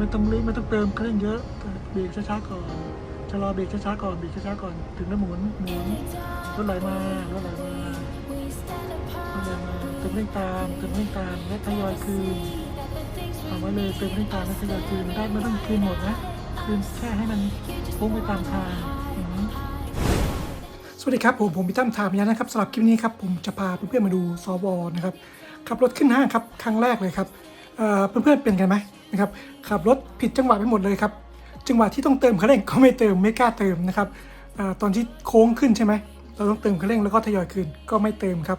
ไม่ต้องรีบไม่ต้องเติมเครื่องเยอะเบรกช้าๆก่อนชะลอเบรกช้าๆก่อนเบรกช้าๆก่อน ถึงแล้วหมุนหมุนรถไหลมารถไหลมารถไหลมาเติมเร่งตามเติมเร่งตามและทยอยคืนเอาไว้เลยเติมเร่งตามและทยอยคืนได้ไม่ต้องคืนหมดนะคืนแค่ให้มันพุ่งไปตามทางสวัสดีครับผมผมพี่ตั้มถามยานะครับสำหรับคลิปนี้ครับผมจะพาเพื่อนๆมาดูสวนะครับขับรถขึ้นห้างครับครั้งแรกเลยครับเพื่อนๆเป็นกันไหม นะครับขับรถผิดจังหวะไปหมดเลยครับจังหวะที่ต้องเติมคันเร่งก็ไม่เติมไม่กล้าเติมนะครับอตอนที่โค้งขึ้นใช่ไหมเราต้องเติมคันเร่งแล้วก็ทยอยคืนก็ไม่เติมครับ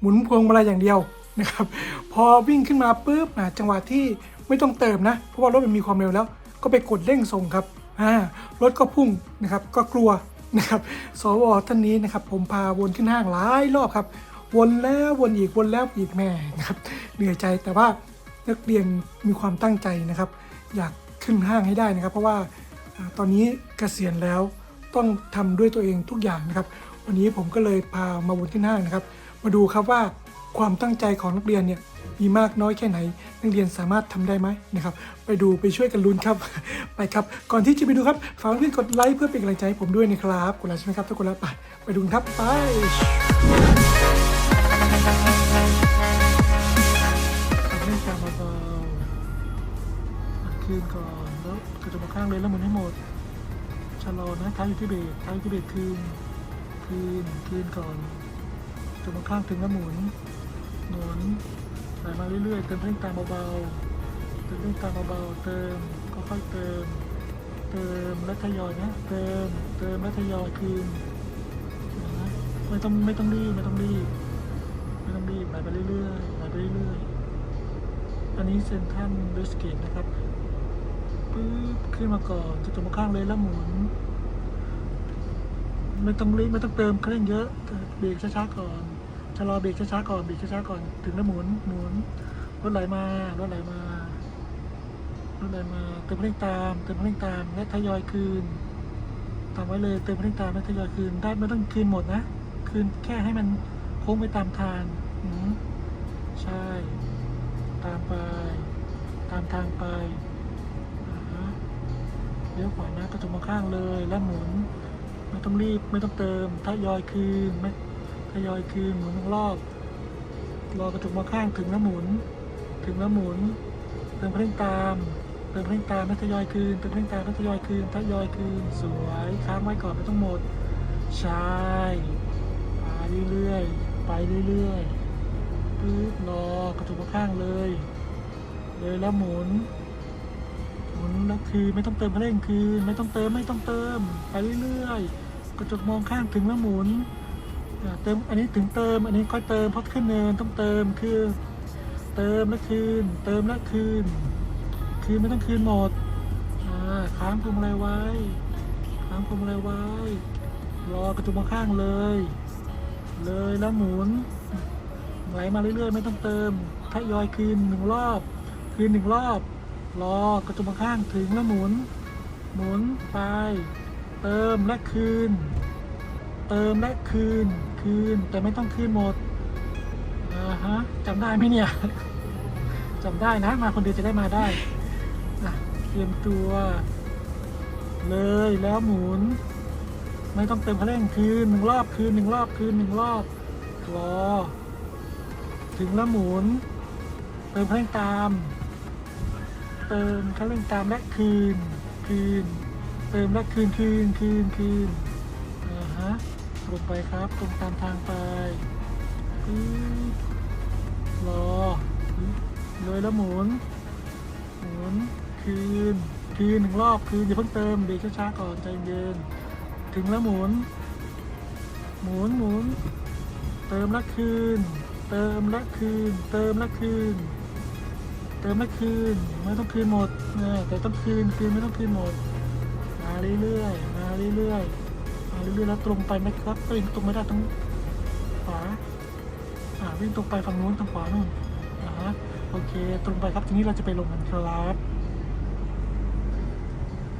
หมุนพวงมาลัยอย่างเดียวนะครับพอวิ่งขึ้นมาปุ๊บอะจังหวะที่ไม่ต้องเติมนะ เพราะว่ารถมันมีความเร็วแล้ว ก็ไปกดเร่งส่งครับรถก็พุ่งนะครับก็กลัวนะครับสวท่านนี้นะครับผมพาวนขึ้นห้างหลายรอบครับ วนแล้ววนอีกวนแล้วอีกแม่นะครับเหนื่อยใจแต่ว่า นักเรียนมีความตั้งใจนะครับ อยากขึ้นห้างให้ได้นะครับ เพราะว่าตอนนี้เกษียณแล้วต้องทำด้วยตัวเองทุกอย่างนะครับ วันนี้ผมก็เลยพามาวนขึ้นห้างนะครับ มาดูครับว่าความตั้งใจของนักเรียนเนี่ยมีมากน้อยแค่ไหน นักเรียนสามารถทำได้ไหมนะครับ ไปดูไปช่วยกันลุ้นครับ ไปครับ ก่อนที่จะไปดูครับฝากเพื่อนกดไลค์เพื่อเป็นกำลังใจให้ผมด้วยนะครับกดไลค์ใช่ไหมครับถ้ากดไลค์ไปไปดูครับไป เร่งตามเบาๆคืนก่อนแล้วกระจกมาข้างเลยแล้วหมุนให้หมดชะลอนะท้ายอยู่ที่เบรกท้ายอยู่ที่เบรกคืนคืนคืนก่อนจกมาข้างถึงแล้วหมุนหมุนไหลมาเรื่อยๆเติมเร่งตามเบาๆเติมเร่งตามเบาๆเติมก็ค่อยๆเติม เติมและทยอยนะเติมเติมและทยอยคืนไม่ต้องไม่ต้องรีบไม่ต้องรีบไม่ต้องรีบไหลไปเรื่อยๆไหลไปเรื่อยๆ อันนี้เซนทรันเวสเกตนะครับปึ๊บขึ้นมาก่อนจะจมข้างเลยแล้วหมุน ไม่ต้องรีบไม่ต้องเติมเครื่องเยอะเบรกช้าๆก่อนชะลอเบรกช้าๆก่อนเบรกช้าๆก่อนถึงแล้วหมุนหมุนรถไหลมารถไหลมารถไหลมาเติมเครื่องตามเติมเครื่องตามและทยอยคืนตามไว้เลยเติมเครื่องตามและทยอยคืนได้ไม่ต้องคืนหมดนะ คืนแค่ให้มันโค้งไปตามทางอืมใช่ ตามไป ตามทางไปเลี้ยวขวานะกระจกมาข้างเลยแล้วหมุน ไม่ต้องรีบไม่ต้องเติมทยอยคืนไม่ทยอยคืนหมุนรอบรอกระจกมาข้างถึงแล้วหมุน ถึงแล้วหมุน เติมเร่งตามเติมเร่งตามแล้วทยอยคืนเติมเร่งตามแล้วทยอยคืนทยอยคืนสวยค้างไว้ก่อนไม่ต้องหมดใช่ไปเรื่อยๆไปเรื่อยๆ ปึ๊บรอกระจกมาข้างเลย เลยแล้วหมุน หมุนแล้วคือไม่ต้องเติมเร่งคือ ไม่ต้องเติมไม่ต้องเติม ไปเรื่อยๆกระจกมองข้างถึงแล้วหมุนเติมอันนี้ถึงเติมอันนี้ค่อยเติมเพราะขึ้นเนินต้องเติมคือ เติมแล้วคืน เติมแล้วคืน คืนไม่ต้องคืนหมดค้างพวงมาลัยไว้ค้างพวงมาลัยไว้ รอกระจุกมองข้างเลย เลยแล้วหมุน ไหลมาเรื่อยๆ ไม่ต้องเติมทยอยคืนหนึ่งรอบ คืนหนึ่งรอบ รอกระจกมข้างถึงแล้วหมุน หมุนไป เติมและคืน เติมและคืน คืนแต่ไม่ต้องคืนหมดอ่าฮะจำได้ไหมเนี่ยจำได้นะ มาคนเดียวจะได้มาได้เตรียมตัว เลยแล้วหมุน ไม่ต้องเติมคันเร่งคืนหนึ่งรอบคืนหนึ่งรอบคืนหนึ่งรอบรอ ถึงแล้วหมุน เติมคันเร่งตาม เติมคันเร่งตามและคืน คืน เติมและคืนคืนคืนคืนอ่าฮะตรงไปครับตรงตามทางไปรอเลยแล้วหมุน หมุน คืน คืนหนึ่งรอบคืนอย่าเพิ่งเติมเบรกช้าๆก่อนใจเย็น ถึงแล้วหมุน หมุนหมุน เติมและคืน เติมและคืน เติมและคืน เติมและคืน ไม่ต้องคืนหมดนะแต่ต้องคืน คืนไม่ต้องคืนหมด มาเรื่อยๆ มาเรื่อยๆ มาเรื่อยๆ แล้วตรงไปไหมครับก็ยังตรงไม่ได้ต้องขวา อ่าวิ่งตรงไปฝั่งนู้นทางขวานู่นอ่าฮะโอเค ตรงไปครับ ทีนี้เราจะไปลงกันครับ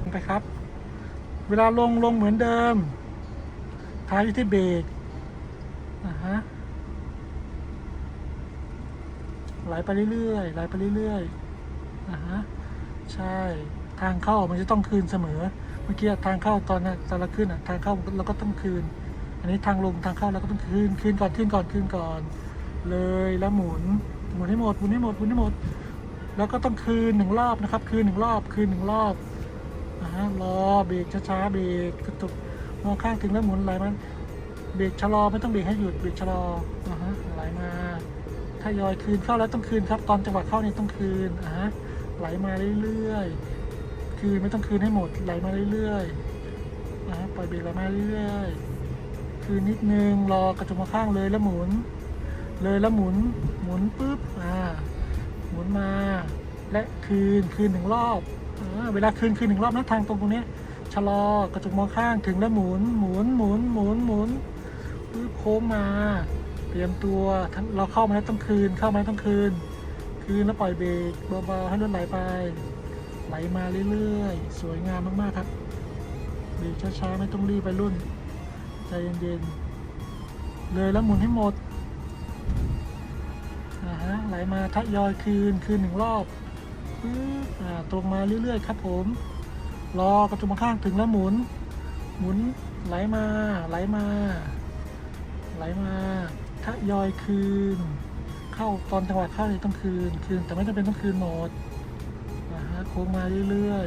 ลงไปครับ เวลาลงลงเหมือนเดิม ท้ายที่เบรกอ่าฮะ ไหลไปเรื่อยๆไหลไปเรื่อยๆอ่าฮะใช่ทางเข้ามันจะต้องคืนเสมอ เมื่อกี้ทางเข้าตอนนั้นตอนเราขึ้นอะทางเข้าเราก็ต้องคืน อันนี้ทางลงทางเข้าเราก็ต้องคืนคืนก่อนคืนก่อนคืนก่อน เลยแล้วหมุนหมุนให้หมดหมุนให้หมดหมุนให้หมด แล้วก็ต้องคืนหนึ่งรอบนะครับ คืนหนึ่งรอบ คืนหนึ่งรอบอ่าฮะรอเบรกช้าๆเบรกกระตุกมองข้างถึงแล้วหมุนไหลมันเบรกชะลอไม่ต้องเบรกให้หยุดเบรกชะลออ่าฮะไหลมา ถ้ายอยคืนเข้าแล้วต้องคืนครับ ตอนจังหวะเข้านี่ต้องคืนอ่าฮะไหลมาเรื่อยๆ คืนไม่ต้องคืนให้หมดไหลมาเรื่อยๆอ่าฮะปล่อยเบรกไหลมาเรื่อยๆ คืนนิดนึงรอกระจุกมาข้างเลยแล้วหมุน เลยแล้วหมุนหมุนปุ๊บอ่าหมุนมา และคืนคืนหนึ่งรอบอเวลาคืนคืนหนึ่งรอบนะทางตรงตรงนี้ชะลอกระจุกมองข้างถึงแล้วหมุนหมุนหมุนหมุนหมุนปึ๊บโค้งมา เตรียมตัวทั้งเราเข้ามาแล้วต้องคืน เข้ามาแล้วต้องคืน คืนแล้วปล่อยเบรกเบาๆให้รถไหลไป ไหลมาเรื่อยๆ สวยงามมากๆครับเบรกช้าๆไม่ต้องรีบไปรุ่น ใจเย็นๆ เลยแล้วหมุนให้หมดอ่าฮะไหลมาทยอยคืนคืนหนึ่งรอบอ่าตรงมาเรื่อยๆ ครับผม รอกระจุมข้างถึงแล้วหมุน หมุนไหลมาไหลมาไหลมา ทยอยคืน เข้าตอนจังหวะเข้าเนี่ยต้องคืน คืนแต่ไม่จำเป็นต้องคืนหมดอ่าฮะโค้งมาเรื่อย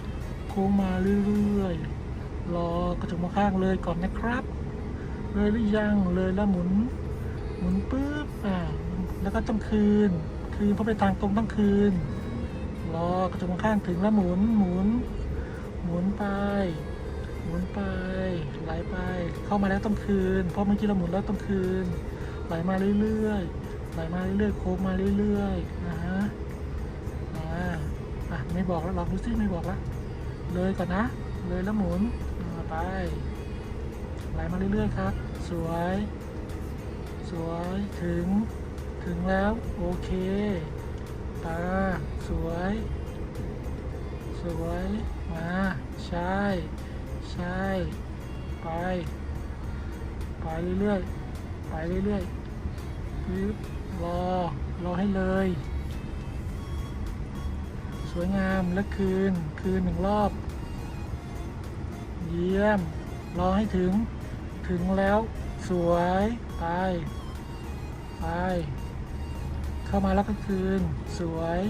ๆโค้งมาเรื่อยๆรอกระจุกมาข้างเลยก่อนนะครับ เลยหรือยังเลยแล้วหมุน หมุนปุ๊บอ่าแล้วก็ต้องคืน คืนเพราะไปทางตรงต้องคืนรอกระจกมองข้างถึงแล้วหมุนหมุน หมุนไปหมุนไปไหลไปเข้ามาแล้วต้องคืน เพราะเมื่อกี้เราหมุนแล้วต้องคืน ไหลมาเรื่อยๆไหลมาเรื่อยๆโค้งมาเรื่อยๆนะฮะอ่าอะไม่บอกแล้วลองดูซิไม่บอกแล้วเลยก่อนนะ เลยแล้วหมุนไปไหลมาเรื่อยๆครับ สวย สวยถึง ถึงแล้ว โอเคตาสวย สวยมาใช่ ใช่ ไป ไปเรื่อยๆ ไปเรื่อยๆปึ๊บรอ รอให้เลย สวยงามและคืน คืนหนึ่งรอบ เยี่ยม รอให้ถึง ถึงแล้ว สวย ไป ไป เข้ามาแล้วก็คืน สวย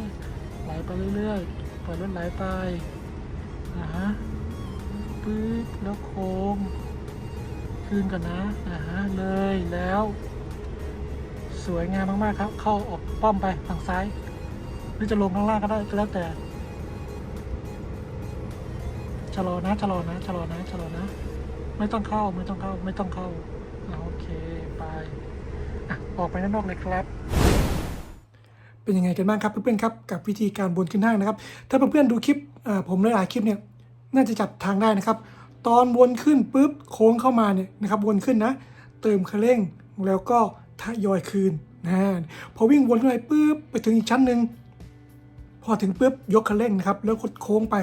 ไหลไปเรื่อยๆปล่อยรถไหลไปอ่าฮะ ปึ๊บ แล้วโค้ง คืนกันนะอ่าฮะเลยแล้ว สวยงามมากๆครับ เข้าออกป้อมไปฝั่งซ้าย หรือจะลงข้างล่างก็ได้ก็แล้วแต่ชะลอนะชะลอนะชะลอนะชะลอนะ ไม่ต้องเข้าไม่ต้องเข้าไม่ต้องเข้าอโอเคไปอะออกไปด้านนอกเลยครับเป็นยังไงกันบ้างครับเพื่อนๆครับกับวิธีการบนขึ้นห้างนะครับ ถ้าเพื่อนๆดูคลิปผมหลายๆคลิปเนี่ยน่าจะจับทางได้นะครับ ตอนวนขึ้นปุ๊บโค้งเข้ามาเนี่ยนะครับวนขึ้นนะ เติมคันเร่งแล้วก็ทยอยคืนนะพอวิ่งวนขึ้นไปปุ๊บไปถึงอีกชั้นหนึ่งพอถึงปุ๊บยกคันเร่งนะครับแล้วกดโค้งไป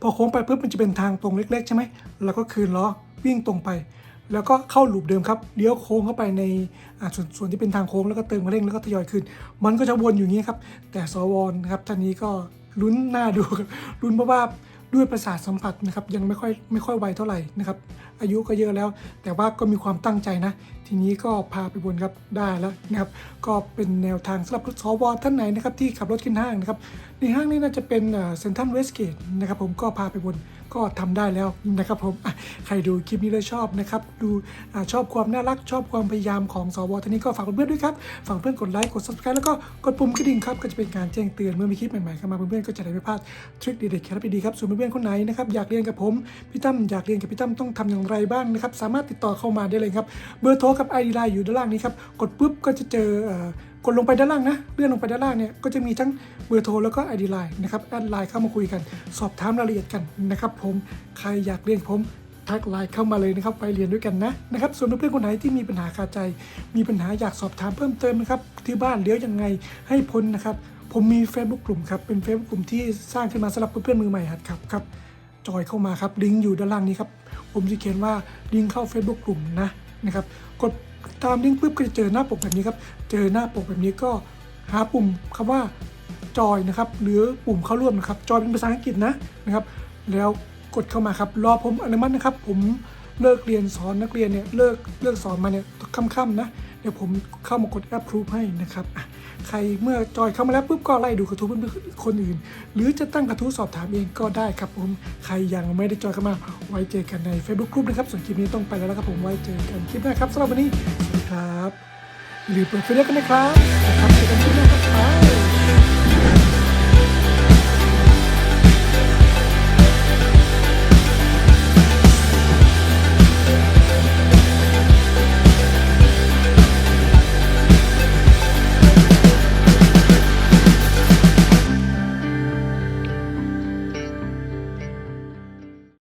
พอโค้งไปปุ๊บมันจะเป็นทางตรงเล็กๆใช่ไหมแล้วก็คืนล้อวิ่งตรงไป แล้วก็เข้าลูปเดิมครับเลี้ยวโค้งเข้าไปในอ่าส่วนส่วนที่เป็นทางโค้งแล้วก็เติมคันเร่งแล้วก็ทยอยคืนมันก็จะวนอยู่อย่างนี้ครับแต่สวนะครับท่านนี้ก็ลุ้นหน้าดูลุ้นเพราะว่า ด้วยประสาทสัมผัสนะครับยังไม่ค่อยไม่ค่อยไวเท่าไหร่นะครับอายุก็เยอะแล้ว แต่ว่าก็มีความตั้งใจนะ ทีนี้ก็พาไปบนครับได้แล้วนะครับก็เป็นแนวทางสำหรับสวท่านไหนนะครับที่ขับรถขึ้นห้างนะครับในห้างนี้น่าจะเป็นเซนทันเวสเกตนะครับผมก็พาไปบน ก็ทำได้แล้วนะครับผมใครดูคลิปนี้แล้วชอบนะครับดูอชอบความน่ารักชอบความพยายามของสวท่านนี้ก็ฝากเพื่อนๆด้วยครับฝากเพื่อนกดไลค์กด subscribe แล้วก็กดปุ่มกระดิ่งครับก็จะเป็นการแจ้งเตือนเมื่อมีคลิปใหม่ๆเข้ามาเพื่อนๆก็จะได้ไม่พลาดทริคเด็ดๆเคล็ดลับดีๆครับส่วนเพื่อนๆคนไหนนะครับอยากเรียนกับผมพี่ตั้มอยากเรียนกับพี่ตั้มต้องทำอย่างไรบ้างนะครับสามารถติดต่อเข้ามาได้เลยครับเบอร์โทรกับไอดีไลน์อยู่ด้านล่างนี้ครับกดปุ๊บก็จะเจออ กดลงไปด้านล่างนะเลื่อนลงไปด้านล่างเนี่ยก็จะมีทั้งเบอร์โทรแล้วก็ ID Line นะครับแอดไลน์เข้ามาคุยกัน สอบถามรายละเอียดกันนะครับผมใครอยากเรียนผมทักไลน์เข้ามาเลยนะครับไปเรียนด้วยกันนะนะครับส่วนเพื่อนๆคนไหนที่มีปัญหาคาใจ มีปัญหาอยากสอบถามเพิ่มเติมนะครับที่บ้านเลี้ยวยังไงให้พ้นนะครับผมมี Facebook กลุ่มครับเป็น Facebook กลุ่มที่สร้างขึ้นมาสำหรับเพื่อนๆมือใหม่หัดขับครับจอยเข้ามาครับลิงก์อยู่ด้านล่างนี้ครับผมจะเขียนว่าลิงก์เข้า Facebook กลุ่มนะนะครับกด ตามลิงก์ปุ๊บก็จะเจอหน้าปกแบบนี้ครับ เจอหน้าปกแบบนี้ก็หาปุ่มคำว่าจอยนะครับหรือปุ่มเข้าร่วมนะครับจอยเป็นภาษาอังกฤษนะนะครับแล้วกดเข้ามาครับรอผมอนุมัตินะครับ ผมเลิกเรียนสอนนักเรียนเนี่ยเลิกเลิกสอนมาเนี่ยค่ำๆนะ ดี๋ยวผมเข้ามากดแอปพรูฟให้นะครับใครเมื่อจอยเข้ามาแล้วปุ๊บก็ไล่ดูกระทู้เพื่อนๆคนอื่น หรือจะตั้งกระทู้สอบถามเองก็ได้ครับผมใครยังไม่ได้จอยเข้ามาไว้เจอกันใน Facebook กลุ่มนะครับส่วนคลิปนี้ต้องไปแล้วนะครับผมไว้เจอกันคลิปหน้าครับสำหรับวันนี้สวัสดีครับหรือเปิดเฟซกันนะครับนะครับเจอกันคลิปหน้าครับ